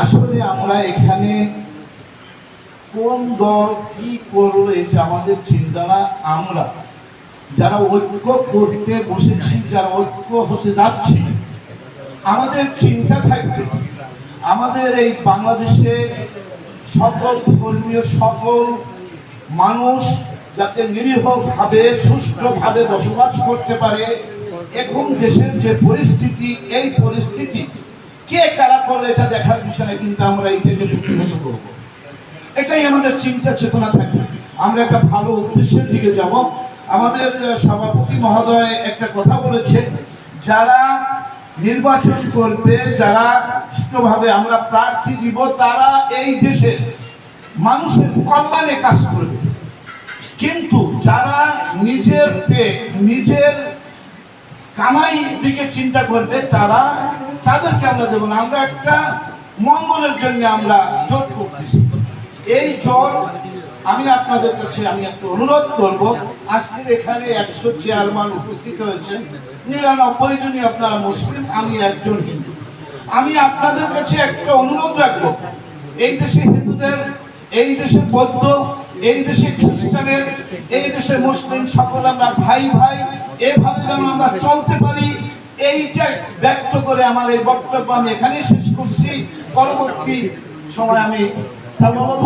আসলে আমরা এখানে কোন দল কি করবে এটা আমাদের চিন্তা না, আমরা যারা ঐক্য করতে বসেছি, যারা ঐক্য হতে যাচ্ছি, আমাদের চিন্তা থাকবে। আমাদের এই বাংলাদেশে সকল ধর্মীয়, সকল মানুষ যাতে নিরীহভাবে, সুষ্ঠুভাবে বসবাস করতে পারে, এখন দেশের যে পরিস্থিতি, এই পরিস্থিতি কে কারা করলে এটা দেখার বিষয়ে কিন্তু আমরা এইটাকে প্রতিহত করব। এটাই আমাদের চিন্তা চেতনা থাকে। আমরা একটা ভালো উদ্দেশ্যের দিকে যাব। আমাদের সভাপতি মহোদয় একটা কথা বলেছে, যারা নির্বাচন করবে, যারা সুষ্ঠুভাবে আমরা প্রার্থী দিব, তারা এই দেশের মানুষের কল্যাণে কাজ করবে। কিন্তু যারা নিজের পেট, নিজের কামাই দিকে চিন্তা করবে তারা, তাদেরকে আমরা দেবো না। আমরা একটা মঙ্গলের জন্য আমরা জোট করতেছি। এই জোট আমি আপনাদের কাছে আমি একটা অনুরোধ করব। আজকের এখানে একশো চেয়ারম্যান উপস্থিত হয়েছেন। নিরানব্বই জনই আপনারা মুসলিম, আমি একজন হিন্দু। আমি আপনাদের কাছে একটা অনুরোধ রাখব। এই দেশে হিন্দুদের, এই দেশে বৌদ্ধ, এই দেশে খ্রিস্টানের, এই দেশে মুসলিম, সকল আমরা ভাই ভাই এভাবে যেন আমরা চলতে পারি, এইটা ব্যক্ত করে আমার এই বক্তব্য আমি এখানেই শেষ করছি। পরবর্তী সময় আমি ধন্যবাদ